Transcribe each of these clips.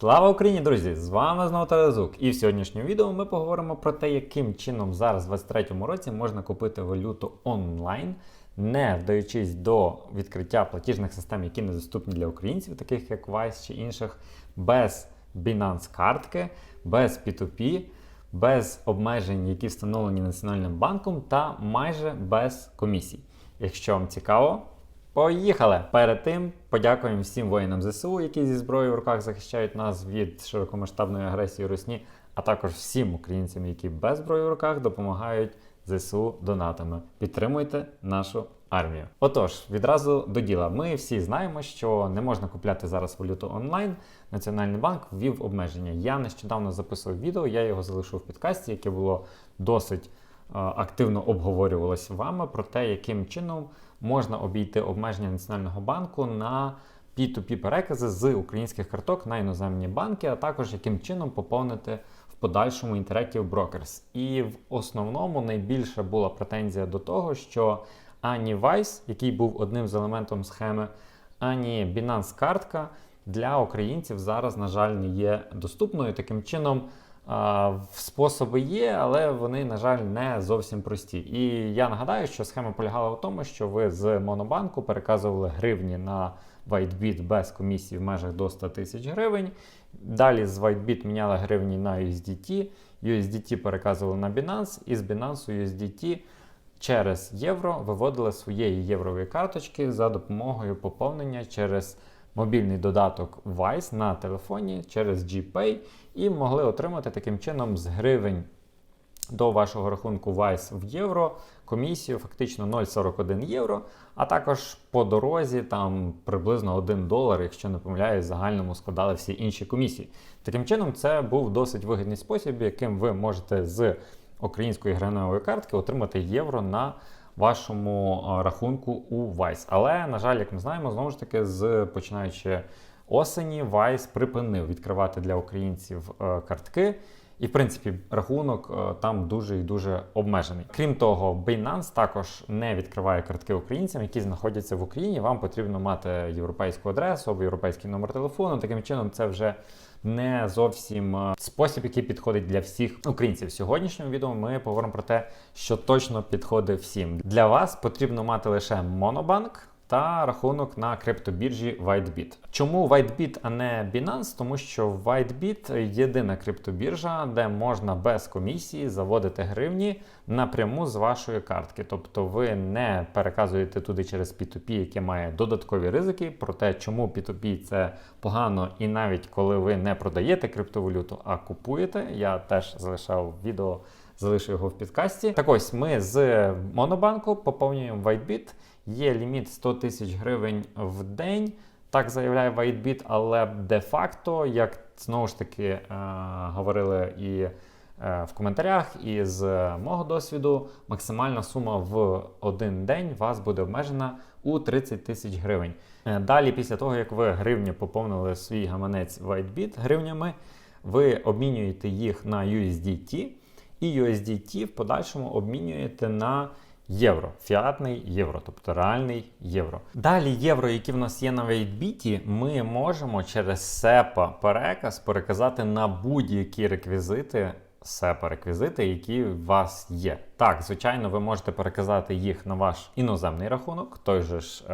Слава Україні, друзі! З вами знову Таразук. І в сьогоднішньому відео ми поговоримо про те, яким чином зараз, в 2023 році, можна купити валюту онлайн, не вдаючись до відкриття платіжних систем, які недоступні для українців, таких як Wise чи інших, без Binance картки, без P2P, без обмежень, які встановлені Національним банком, та майже без комісій. Якщо вам цікаво, Поїхали! Перед тим подякуємо всім воїнам ЗСУ, які зі зброєю в руках захищають нас від широкомасштабної агресії Русні, а також всім українцям, які без зброї в руках допомагають ЗСУ донатами. Підтримуйте нашу армію. Отож, відразу до діла. Ми всі знаємо, що не можна купляти зараз валюту онлайн. Національний банк ввів обмеження. Я нещодавно записував відео, я його залишив в підкасті, яке було досить е, активно обговорювалося вами про те, яким чином можна обійти обмеження Національного банку на P2P перекази з українських карток на іноземні банки, а також яким чином поповнити в подальшому Interactive Brokers. І в основному найбільша була претензія до того, що ані Vice, який був одним з елементом схеми, ані Binance картка для українців зараз, на жаль, не є доступною. Таким чином. Способи є, але вони, на жаль, не зовсім прості. І я нагадаю, що схема полягала в тому, що ви з Монобанку переказували гривні на WhiteBit без комісії в межах до 100 тисяч гривень. Далі з WhiteBit міняли гривні на USDT, USDT переказували на Binance, і з Binance USDT через євро виводили своєї єврової карточки за допомогою поповнення через мобільний додаток Wise на телефоні через GPay і могли отримати таким чином з гривень до вашого рахунку Wise в євро комісію фактично 0,41 євро, а також по дорозі там приблизно 1 долар, якщо не помиляюсь, загальному складали всі інші комісії. Таким чином, це був досить вигідний спосіб, яким ви можете з української граневої картки отримати євро на вашому рахунку у Vice. Але, на жаль, як ми знаємо, знову ж таки, з починаючи осені, Vice припинив відкривати для українців е, картки. І, в принципі, рахунок е, там дуже і дуже обмежений. Крім того, Binance також не відкриває картки українцям, які знаходяться в Україні. Вам потрібно мати європейську адресу або європейський номер телефону. Таким чином, це вже не зовсім е, спосіб, який підходить для всіх українців. В сьогоднішньому відео ми поговоримо про те, що точно підходить всім. Для вас потрібно мати лише монобанк. Та рахунок на криптобіржі WhiteBit. Чому WhiteBit, а не Binance? Тому що WhiteBit єдина криптобіржа, де можна без комісії заводити гривні напряму з вашої картки. Тобто ви не переказуєте туди через P2P, яке має додаткові ризики. Про те, чому P2P це погано, і навіть коли ви не продаєте криптовалюту, а купуєте. Я теж залишав відео, залишу його в підкасті. Так ось ми з Монобанку поповнюємо WhiteBit. Є ліміт 100 тисяч гривень в день, так заявляє WhiteBit, але де-факто, як знову ж таки е, говорили і е, в коментарях, і з мого досвіду, максимальна сума в один день вас буде обмежена у 30 тисяч гривень. Е, далі, після того, як ви гривні поповнили свій гаманець WhiteBit гривнями, ви обмінюєте їх на USDT, і USDT в подальшому обмінюєте на євро, фіатний євро, тобто реальний євро. Далі євро, які в нас є на вейтбіті, ми можемо через SEPA переказ переказати на будь-які реквізити. SEPA реквізити, які у вас є. Так, звичайно, ви можете переказати їх на ваш іноземний рахунок, той же ж е,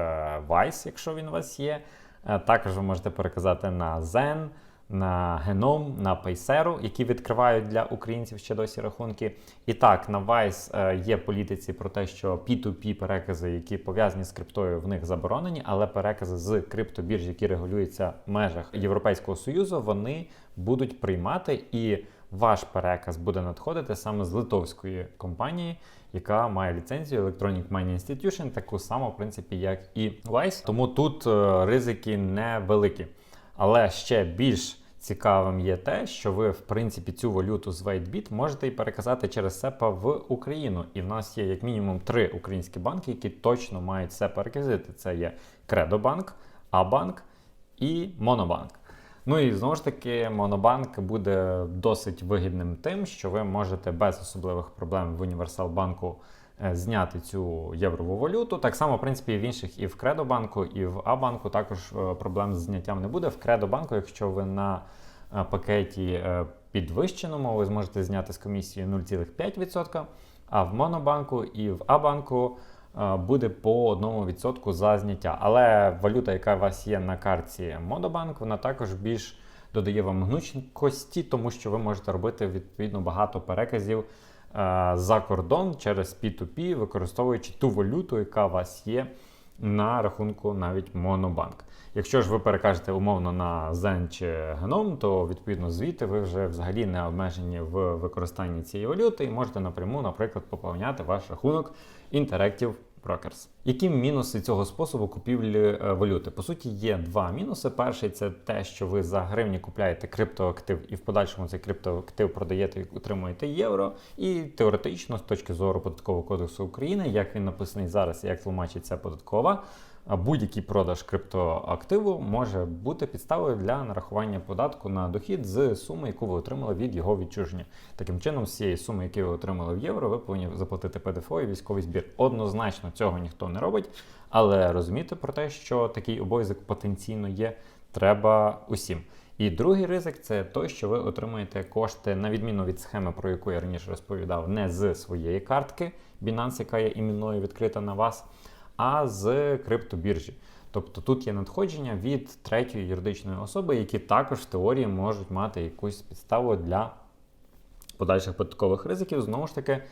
Vice, якщо він у вас є. Е, також ви можете переказати на Zen, на Геном, на Paysero, які відкривають для українців ще досі рахунки. І так, на Vice е, є політиці про те, що P2P перекази, які пов'язані з криптою, в них заборонені, але перекази з криптобірж, які регулюються в межах Європейського Союзу, вони будуть приймати і. Ваш переказ буде надходити саме з литовської компанії, яка має ліцензію Electronic Money Institution, таку саму, в принципі, як і Wise. Тому тут е, ризики невеликі. Але ще більш цікавим є те, що ви, в принципі, цю валюту з WhiteBit можете і переказати через SEPA в Україну. І в нас є як мінімум три українські банки, які точно мають SEPA реквізити. Це є Кредобанк, Абанк і Монобанк. Ну і знову ж таки, Монобанк буде досить вигідним тим, що ви можете без особливих проблем в Універсалбанку Е, зняти цю єврову валюту. Так само, в принципі, в інших і в Кредобанку, і в Абанку також е, проблем з зняттям не буде. В Кредобанку, якщо ви на е, пакеті е, підвищеному ви зможете зняти з комісії 0,5%, а в Монобанку і в Абанку е, буде по 1% за зняття. Але валюта, яка у вас є на карті Монобанк, вона також більш додає вам гнучкості, тому що ви можете робити відповідно багато переказів е, за кордон через P2P, використовуючи ту валюту, яка у вас є на рахунку навіть Монобанк. Якщо ж ви перекажете умовно на Zen чи Genom, то відповідно звідти ви вже взагалі не обмежені в використанні цієї валюти і можете напряму, наприклад, поповняти ваш рахунок Interactive Brokers. Які мінуси цього способу купівлі е, валюти? По суті, є два мінуси. Перший це те, що ви за гривні купляєте криптоактив і в подальшому цей криптоактив продаєте і отримуєте євро. І теоретично, з точки зору податкового кодексу України, як він написаний зараз, і як тлумачиться податкова. Будь-який продаж криптоактиву може бути підставою для нарахування податку на дохід з суми, яку ви отримали від його відчуження. Таким чином, з цієї суми, які ви отримали в євро, ви повинні заплатити ПДФО і військовий збір. Однозначно цього ніхто не робить, але розуміти про те, що такий обов'язок потенційно є, треба усім. І другий ризик це той, що ви отримаєте кошти, на відміну від схеми, про яку я раніше розповідав, не з своєї картки Binance, яка є іменною відкрита на вас, а з криптобіржі. Тобто тут є надходження від третьої юридичної особи, які також в теорії можуть мати якусь підставу для подальших податкових ризиків. Знову ж таки,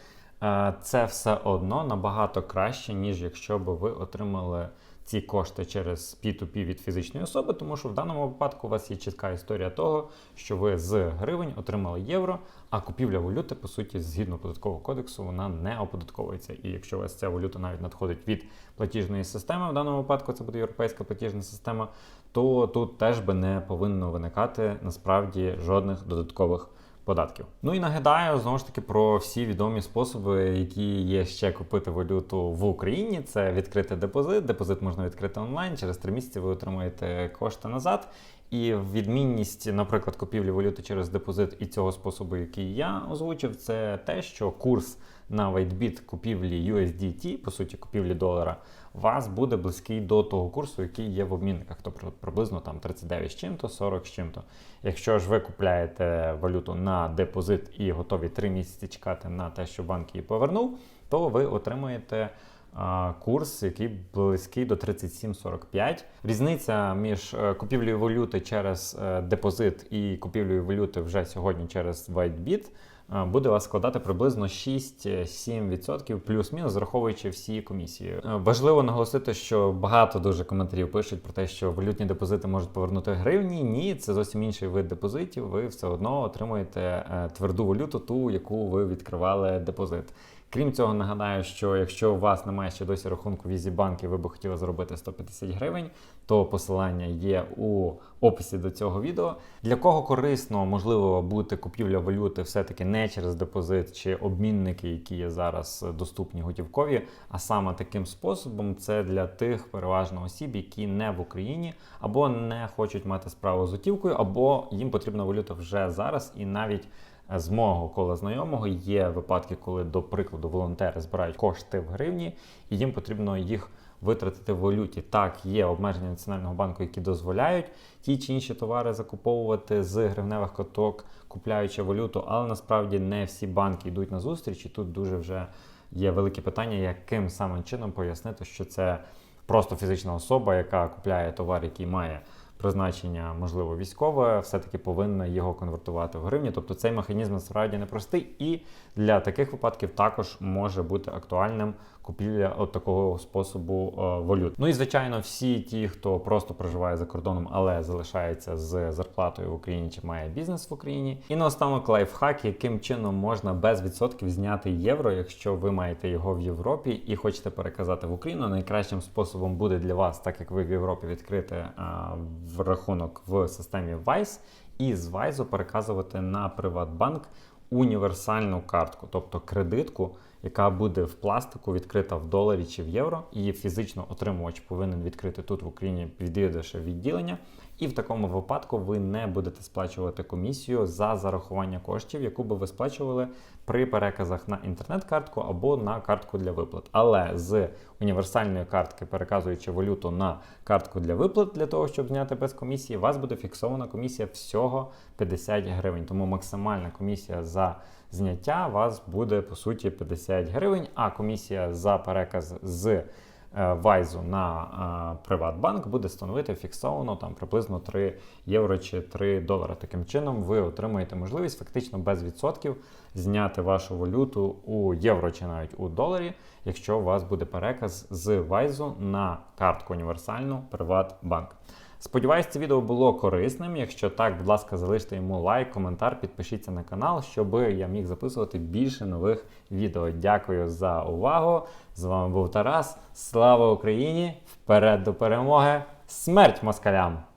е, це все одно набагато краще, ніж якщо б ви отримали ці кошти через P2P від фізичної особи, тому що в даному випадку у вас є чітка історія того, що ви з гривень отримали євро, а купівля валюти, по суті, згідно податкового кодексу, вона не оподатковується. І якщо у вас ця валюта навіть надходить від платіжної системи, в даному випадку це буде європейська платіжна система, то тут теж би не повинно виникати насправді жодних додаткових податків. Ну і нагадаю знову ж таки про всі відомі способи, які є ще купити валюту в Україні. Це відкрити депозит. Депозит можна відкрити онлайн. Через три місяці ви отримаєте кошти назад. І відмінність, наприклад, купівлі валюти через депозит і цього способу, який я озвучив, це те, що курс на WhiteBit купівлі USDT, по суті, купівлі долара, вас буде близький до того курсу, який є в обмінниках, тобто приблизно там 39 з чим-то, 40 з чим-то. Якщо ж ви купляєте валюту на депозит і готові 3 місяці чекати на те, що банк її повернув, то ви отримуєте. Курс, який близький до 37,45. Різниця між е, купівлею валюти через е, депозит і купівлею валюти вже сьогодні через WhiteBit буде вас складати приблизно 6-7% плюс-мінус, зраховуючи всі комісії. Важливо наголосити, що багато дуже коментарів пишуть про те, що валютні депозити можуть повернути гривні. Ні, це зовсім інший вид депозитів. Ви все одно отримуєте тверду валюту, ту, яку ви відкривали депозит. Крім цього, нагадаю, що якщо у вас немає ще досі рахунку в EasyBank і ви би хотіли заробити 150 гривень, то посилання є у описі до цього відео. Для кого корисно можливо бути купівля валюти все-таки не через депозит чи обмінники, які є зараз доступні готівкові, а саме таким способом, це для тих переважно осіб, які не в Україні або не хочуть мати справу з готівкою, або їм потрібна валюта вже зараз і навіть. З мого кола знайомого є випадки, коли, до прикладу, волонтери збирають кошти в гривні, і їм потрібно їх витратити в валюті. Так, є обмеження Національного банку, які дозволяють ті чи інші товари закуповувати з гривневих каток, купляючи валюту, але насправді не всі банки йдуть на зустріч, і тут дуже вже є велике питання, яким самим чином пояснити, що це просто фізична особа, яка купляє товар, який має призначення, можливо, військове, все-таки повинна його конвертувати в гривні. Тобто цей механізм насправді непростий, і для таких випадків також може бути актуальним купівля от такого способу е, валют. Ну і звичайно, всі ті, хто просто проживає за кордоном, але залишається з зарплатою в Україні чи має бізнес в Україні. І наостанок лайфхак, яким чином можна без відсотків зняти євро, якщо ви маєте його в Європі і хочете переказати в Україну. Найкращим способом буде для вас, так як ви в Європі відкрите в рахунок в системі Vice, і з Вайзу переказувати на Приватбанк універсальну картку, тобто кредитку, яка буде в пластику відкрита в доларі чи в євро. Її фізично отримувач повинен відкрити тут в Україні відвідавши відділення. І в такому випадку ви не будете сплачувати комісію за зарахування коштів, яку би ви сплачували при переказах на інтернет-картку або на картку для виплат. Але з універсальної картки, переказуючи валюту на картку для виплат для того, щоб зняти без комісії, у вас буде фіксована комісія всього 50 гривень. Тому максимальна комісія за зняття вас буде по суті 50 гривень, а комісія за переказ з е, Вайзу на е, Приватбанк буде становити фіксовано там приблизно 3 євро чи 3 долари. Таким чином, ви отримаєте можливість фактично без відсотків зняти вашу валюту у євро чи навіть у доларі, якщо у вас буде переказ з Вайзу на картку універсальну Приватбанк. Сподіваюсь, це відео було корисним. Якщо так, будь ласка, залиште йому лайк, коментар, підпишіться на канал, щоб я міг записувати більше нових відео. Дякую за увагу. З вами був Тарас. Слава Україні! Вперед до перемоги! Смерть москалям!